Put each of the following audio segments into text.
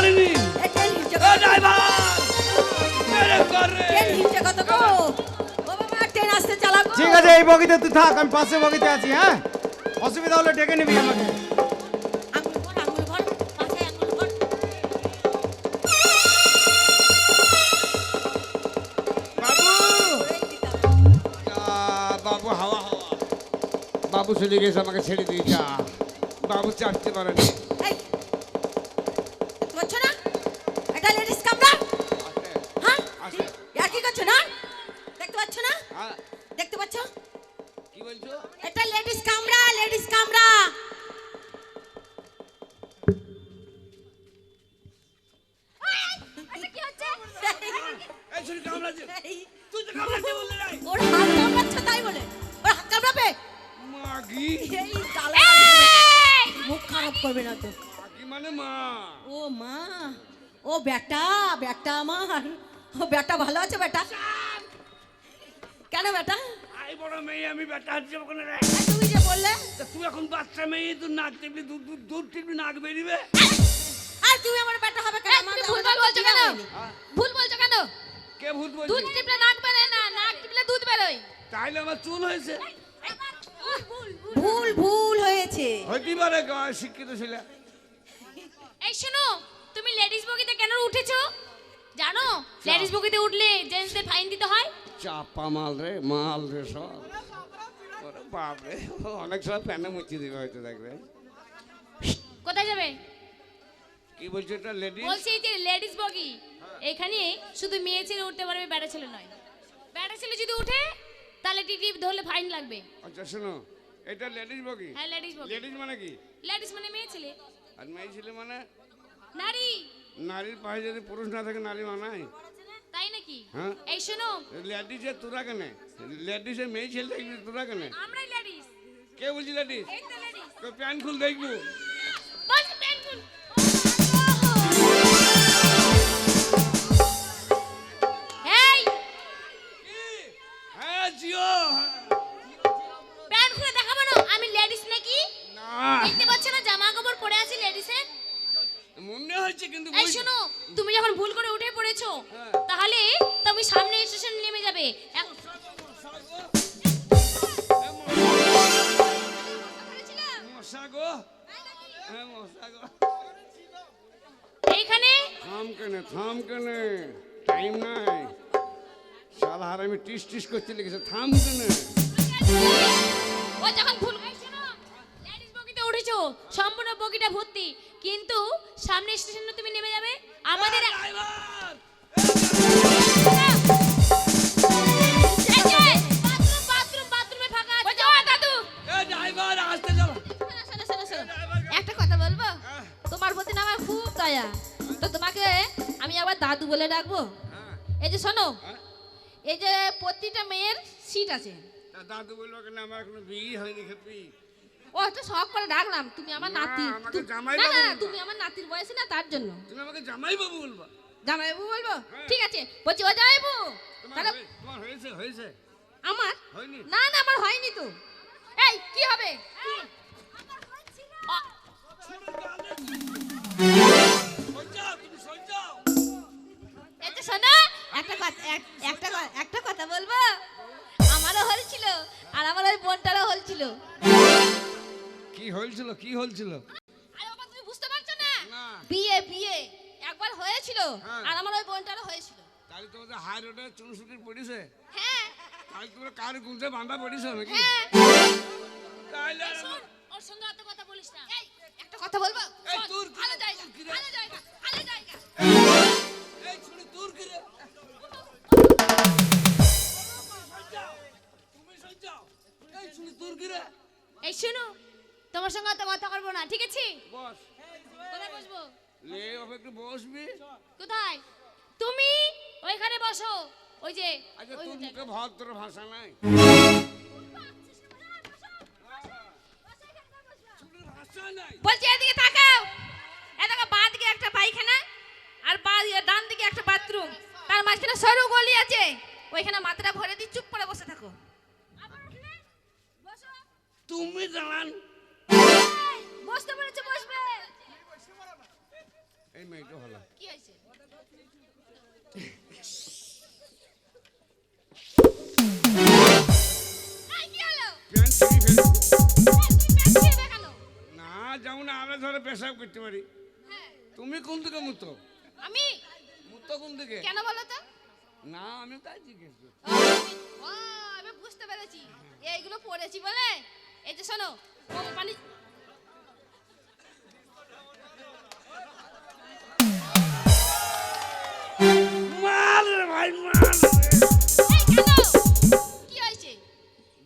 পারিনি। ঠিক আছে এই বগিতে তুই থাক আমি পাশে বগিতে আছি হ্যাঁ? অসুবিধা হলে ডেকে নিবি আমাকে। বাবু হাওয়া হাওয়া। বাবু চলে গেছে আমাকে ছেড়ে দিয়ে যা। বাবু চাপতে পারেনি। এই শুনি কামড়াচ্ছে। এই, তুই তো কামড়াচ্ছে বললি নাই ওর হাত কামড়াচ্ছে তাই বলে। ওর হাত কামড়াবে? মাগি এই গালা মুখ খারাপ করবে না তো। মাগি মানে মা। ও মা। ও বেটা বেটা আমার। ও বেটা ভালো আছে বেটা? কেন বেটা? আই বড় মেয়ে আমি বেটা হচ্ছে ওখানে তুমি যে বললে? তা তুই এখন বাচ্চা মেয়ে তুই নাক টিপলি দুধ দুধ দুধ টিপলি নাক বেরিবে। আর তুমি আমার বেটা হবে কেন? বলছো কেন? ভুল বলছো কেন? কে ভূত দুধ টিপলে নাক বেরোয় না নাক টিপলে দুধ বেরোয়। তাইলে আমার চুল হয়েছে? ভুল ভুল হয়েছে। হইতে পারে গা- শিক্ষিত ছিল। এই শোনো তুমি লেডিস বগিতে কেন উঠেছো? জানো লেডিস বগিতে উঠলে জেন্টসদের ফাইন দিতে হয়? চাপা মাল রে মাল রে সব। ওরে বাপ রে অনেক সময় প্যানে মুচি দিবে হয়তো দেখবে। কোথায় যাবে? কি বলছো এটা লেডিস? বলছি যে লেডিস বগি। এখানে শুধু মেয়ে ছেলে উঠতে পারবে বেটা ছেলে নয়। বেটা ছেলে যদি উঠে তাহলে টিটি ধরলে ফাইন লাগবে। আচ্ছা শোনো এটা লেডিস বগি হ্যাঁ লেডিস বগি লেডিস মানে কি? লেডিস মানে মেয়ে ছেলে। আর মেয়ে ছিল মানে? নারী। নারীর পায়ে যদি পুরুষ না থাকে নারী মানায় তাই নাকি? হ্যাঁ। এই শোনো। লেডিসে তোরা কেন? লেডিসে মেয়ে ছেলে তোরা কেন? আমরাই লেডিস কে বলছি লেডিস এই তো লেডিস প্যান্ট খুল দেখব। হচ্ছে কিন্তু এই শোনো তুমি যখন ভুল করে উঠে পড়েছো হ্যাঁ। তাহলে তুমি সামনে স্টেশন নেমে যাবে। এইখানে? থাম কেনে থাম কেনে। টাইম নাই। শালা আর আমি টিস টিস করতে লেগেছে থাম কেনে। ও যখন সম্পূর্ণ বগিটা ভর্তি। কিন্তু সামনে স্টেশনে তুমি নেমে যাবে। আমাদের একটা কথা বলব? তোমার প্রতি আমার খুব দয়া। তো তোমাকে আমি আবার দাদু বলে ডাকবো? হ্যাঁ। এই যে শোনো। হ্যাঁ। এই যে প্রতিটা মেয়ের সিট আছে। দাদু বলব কেন আমার এখনও বিয়ে হয়নি খেপি। ও তো শখ করে ডাকলাম। তুমি আমার নাতি। জামাই না না তুমি আমার নাতির বয়সে না তার জন্য। তুমি আমাকে জামাই বাবু বলবা। জামাইবু বলব? হ্যাঁ। ঠিক আছে বলছি ও জামাইবু তোমার তাহলে তোমার হয়েছে হয়েছে। আমার? না না আমার হয়নি তো। এই কি হবে? অ- সঞ্জাও তুমি সঞ্জাও এই যে শোনো একটা কথা একটা কথা বলব? আমারও হয়েছিল আর আমার ওই বোনটারও হয়েছিল কি হয়েছিল কি হয়েছিল? আরে বাবা তুমি বুঝতে পারছ না? বিয়ে বিয়ে। একবার হয়েছিল হ্যাঁ। আর আমার ওই বোনটারও হয়েছিল। তাহলে তোমাদের হাই রোডে চুনসুটির পড়িছে? হ্যাঁ। তাহলে তোমরা কার গুলতে বাঁধা পড়িছে নাকি? হ্যাঁ। তাহলে ওর সঙ্গে অত কথা বলিস না। এই, একটা কথা বলব? এই, তোর ভালো জায়গা ভালো জায়গা ভালো জায়গা। এই শুনে তোর কি রে? তুমি সঞ্জাও এই শুনে তোর কি রে? এই শোনো তোমার সঙ্গে অত কথা করব না ঠিক আছে? বস। কোথায় বসবো? লে ওকে একটু বসবি। কোথায়? তুমি ওইখানে বসো। ওই যে আচ্ছা তোর ভদ্র ভাষা নাই। বলছি এদিকে তাকাও। এদিকে বাঁ দিকে একটা পায়খানা আর বাঁ ডান দিকে একটা বাথরুম। তার মাঝখানে সরু গলি আছে। ওইখানে মাথাটা ভরে দিয়ে চুপ করে বসে থাকো। তুমি দাঁড়ান। বসতে বলেছে বসবে। এই মেয়েটা ভালো। কি হয়েছে? ছিঁড়বে কেন? না আমরা ধরে পেশাব করতে পারি। হ্যাঁ, তুমি কোন দিকে মুতো? আমি? মুতো কোন দিকে? কেন বলো তো? না আমি তাই জিজ্ঞেস করছি। ও, আমি বুঝতে পেরেছি। এইগুলো পড়েছি বলে? এই যে শোনো কোম্পানি এই কেন হয়েছে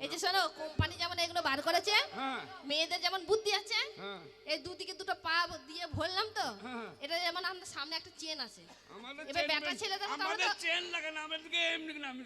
এই যে শোনো কোম্পানি যেমন এগুলো বার করেছে হ্যাঁ। মেয়েদের যেমন বুদ্ধি আছে হ্যাঁ। এই দুদিকে দুটো পা দিয়ে ভরলাম তো হ্যাঁ। এটা যেমন আমাদের সামনে একটা চেন আছে। এবার ব্যাটা ছেলেদের আমাদের চেন লাগে না আমাদেরকে এমনি না আমি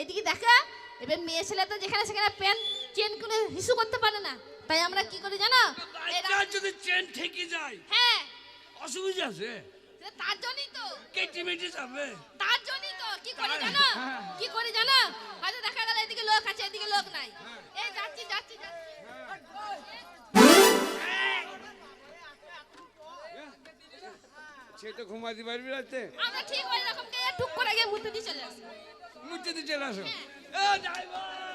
এদিকে দেখা এবার মেয়ে ছেলে তো যেখানে সেখানে প্যান্ট চেন করে হিসু করতে পারে না। তাই আমরা কি করি জানো? যদি চেন ঠেকে যায়। হ্যাঁ অসুবিধা আছে? তার জন্যই তো। কেটে মেটে যাবে। তার জন্যই তো। কি করি জানো? হ্যাঁ। কি করি জানো? হয়তো দেখা গেল এদিকে লোক আছে এদিকে লোক নাই। এই যাচ্ছি যাচ্ছি যাচ্ছি। সে তো ঘুমাতে পারবি রাতে। আমরা ঠিক ওই রকম কে টুক করে গিয়ে মুতে দিয়ে চলে আসি। মুচ্ছে দিয়ে চলে আসো। এ ড্রাইভার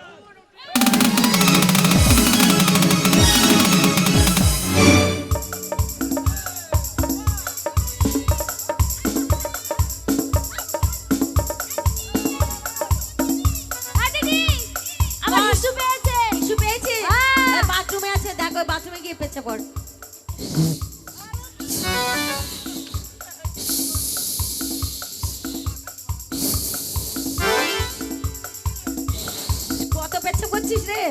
বাথরুমে পেছে পড়। কত করছিস রে?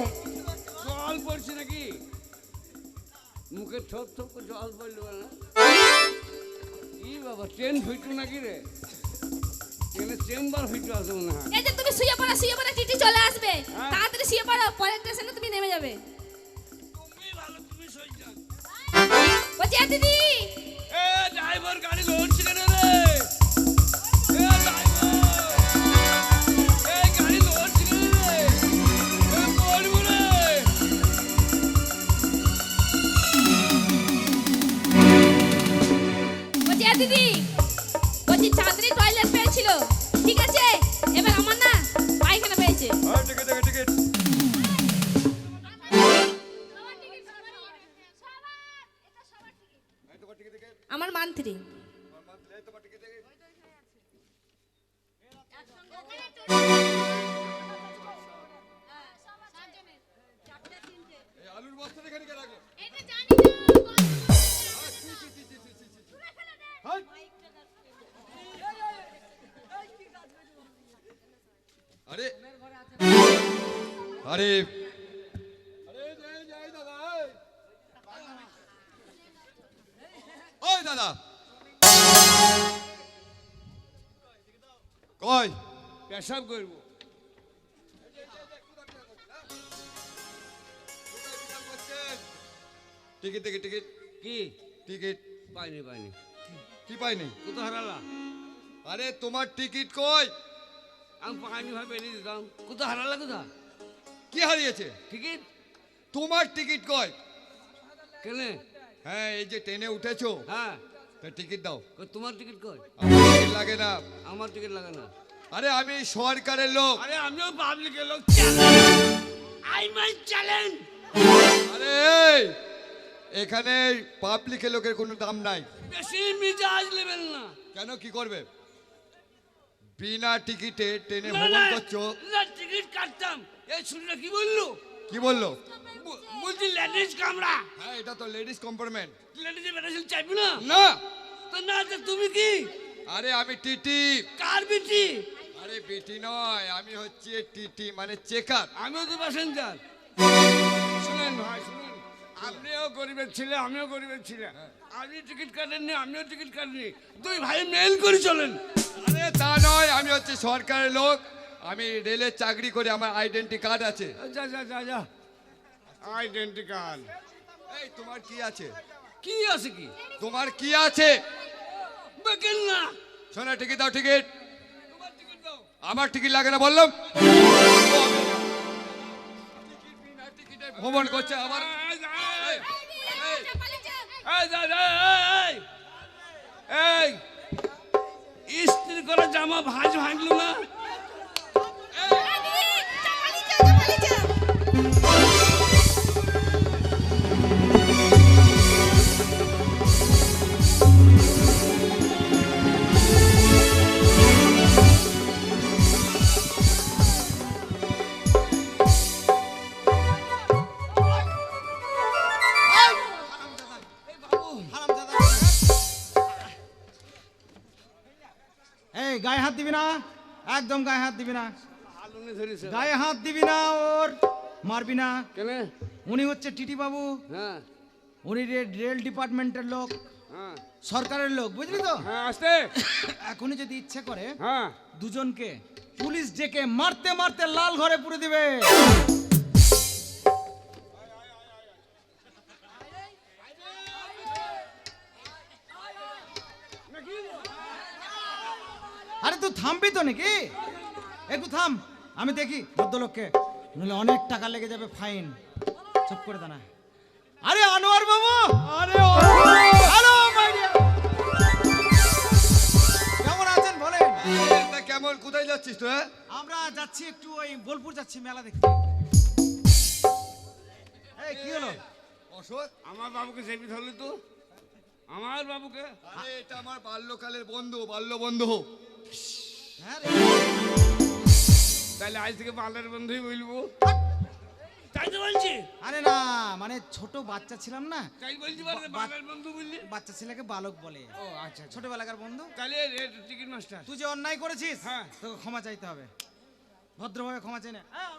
জল পড়ছে নাকি? মুখে ঠপ ঠপ করে জল পড়ল না? ই বাবা ট্রেন হইতো নাকি রে? চেম্বার হইতো আছে মনে হয়। এই যে তুমি শুয়ে পড়ো শুয়ে পড়ো টিটি চলে আসবে। হ্যাঁ। তাড়াতাড়ি শুয়ে পড়ো পরের স্টেশনে তুমি নেমে যাবে। বলছি দিদি। এ ড্রাইভার গাড়ি লড়ছে কেন রে? এ ড্রাইভার এই গাড়ি লড়ছে কেন রে? এ পড়ব রে। বলছি দিদি। বলছি চাঁদনি টয়লেট আমার কই? পেশাব করব। Ticket ticket ticket. কি? টিকিট। পাইনি পাইনি। কি পাইনি? কোথাও হারালা? আরে তোমার টিকিট কই? আমি পাইনি ভাবে এনে দিতাম। কোথাও হারালা কোথা কি হারিয়েছে? টিকিট? তোমার টিকিট কই? কেনে? হ্যাঁ এই যে ট্রেনে উঠেছো। হ্যাঁ। টিকিট দাও। তোমার টিকিট কই? টিকিট লাগে না। আমার টিকিট লাগে না। আরে আমি সরকারের লোক। আরে আমিও পাবলিকের লোক। I my challenge. আরে এখানে পাবলিকের লোকের কোনো দাম নাই। বেশি মিজাজ নেবেন না। কেন কি করবে? বিনা টিকিটে ট্রেনে ভ্রমণ করছ। না টিকিট কাটতাম। এই শুনলে কি বলল? কি বলল? বলছি লেডিস কামরা। হ্যাঁ এটা তো লেডিস কম্পার্টমেন্ট। লেডিস বেটাছিল চাইবি না? না। তো না তুমি কি? আরে আমি টিটি। কার বিটি? আরে বিটি নয় আমি হচ্ছে টিটি মানে চেকার। আমিও তো প্যাসেঞ্জার শুনেন ভাই শুনেন। আপনিও গরিবের ছিলেন আমিও গরিবের ছেলে। আপনি টিকিট কাটেননি আমিও টিকিট কাটিনি দুই ভাই মেল করে চলেন। আরে তা নয় আমি হচ্ছে সরকারের লোক। আমি রেলের চাকরি করে আমার আইডেন্টি কার্ড আছে। যা যা যা যা। আইডেন্টি কার্ড এই তোমার কি আছে? কি আছে কি? তোমার কি আছে? বেকেন না সোনা টিকিট দাও টিকিট আমার টিকিট লাগে না বললাম ভ্রমণ করছে আবার এই, ইস্ত্রি করা জামা ভাঁজ ভাঙলো না গায়ে হাত দিবি না? একদম গায়ে হাত দিবি না। গায়ে হাত দিবি না ওর। মারবি না। কেন? উনি হচ্ছে টিটি বাবু। হ্যাঁ। উনি রে- রেল ডিপার্টমেন্টের লোক। হ্যাঁ। সরকারের লোক বুঝলি তো? হ্যাঁ আসতে। এখনই যদি ইচ্ছে করে হ্যাঁ। দুজনকে পুলিশ ডেকে মারতে মারতে লাল ঘরে পুরে দিবে। থামবি তো নাকি? একটু থাম আমি দেখি ভদ্রলোককে। নইলে অনেক টাকা লেগে যাবে ফাইন। চুপ করে দানা আরে আনোয়ার বাবু! আরে হ্যালো কেমন আছেন বলেন? কেমন কোথায় যাচ্ছিস তো হ্যাঁ? আমরা যাচ্ছি একটু ওই বোলপুর যাচ্ছি মেলা দেখতে। এই কি হলো? অশোক আমার বাবুকে চেপি ধরলি তো আমার বাবুকে? আরে এটা আমার বাল্যকালের বন্ধু বাল্য বন্ধু। তাহলে আজ থেকে পার্লার বন্ধুই বলব। তাই তো বলছি। আরে না মানে ছোট বাচ্চা ছিলাম না। তাই বলছি বলে বন্ধু বললি। বাচ্চা ছেলেকে বালক বলে। ও আচ্ছা আচ্ছা। ছোটবেলাকার বন্ধু। তাহলে রেড টিকিট মাস্টার। তুই যে অন্যায় করেছিস হ্যাঁ। তোকে ক্ষমা চাইতে হবে। ভদ্রভাবে ক্ষমা চাই না। হ্যাঁ,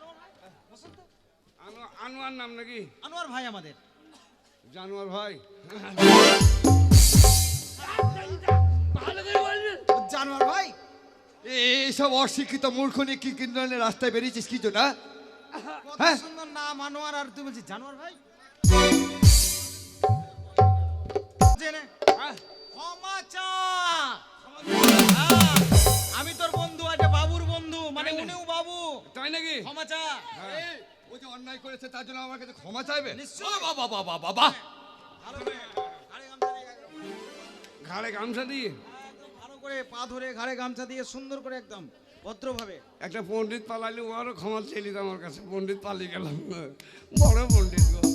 আনোয়ার নাম নাকি? আনোয়ার ভাই আমাদের। জানোয়ার ভাই। জানোয়ার ভাই? এইসব অশিক্ষিত মূর্খ নিয়ে কি কি রাস্তায় বেরিয়েছিস কি জন্য হ্যাঁ? সুন্দর নাম আনোয়ার আর তুই বলছিস জানোয়ার ভাই? হ্যাঁ? ক্ষমা চা। হ্যাঁ, আমি তোর বন্ধু আজ বাবুর বন্ধু মানে উনিও বাবু। তাই নাকি? ক্ষমা চা। ও যে অন্যায় করেছে তার জন্য আমার কাছে ক্ষমা চাইবে। বাবা বাবা বাবা ঘাড়ে গামছা দিয়ে? করে পা ধরে ঘাড়ে গামছা দিয়ে সুন্দর করে একদম ভদ্রভাবে। একটা পণ্ডিত পালালি ওরও ক্ষমা চাইলি আমার কাছে। পণ্ডিত পালিয়ে গেলাম। বড় পণ্ডিত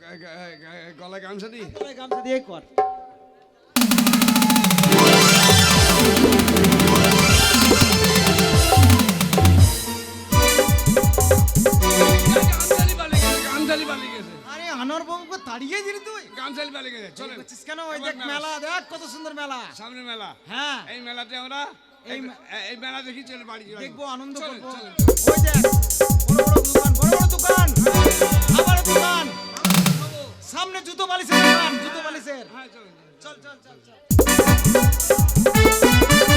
গা- গলায় গামছা দিয়ে গলায় গামছা দিয়ে কর। আনোয়ার বাবুকে তাড়িয়ে দিলি তুই? গামছালি গেছে চলে করছিস কেন? ওই দেখ মেলা দেখ কত সুন্দর মেলা। সামনে মেলা। হ্যাঁ। এই মেলাতে আমরা এই এই মেলা দেখি চলে বাড়ি। দেখব আনন্দ করব। ওই দেখ বড় বড় দোকান বড় বড় দোকান। আবার দোকান। সামনে জুতো বালিশের দোকান জুতো বালিশের। হ্যাঁ। চল চল চল চল।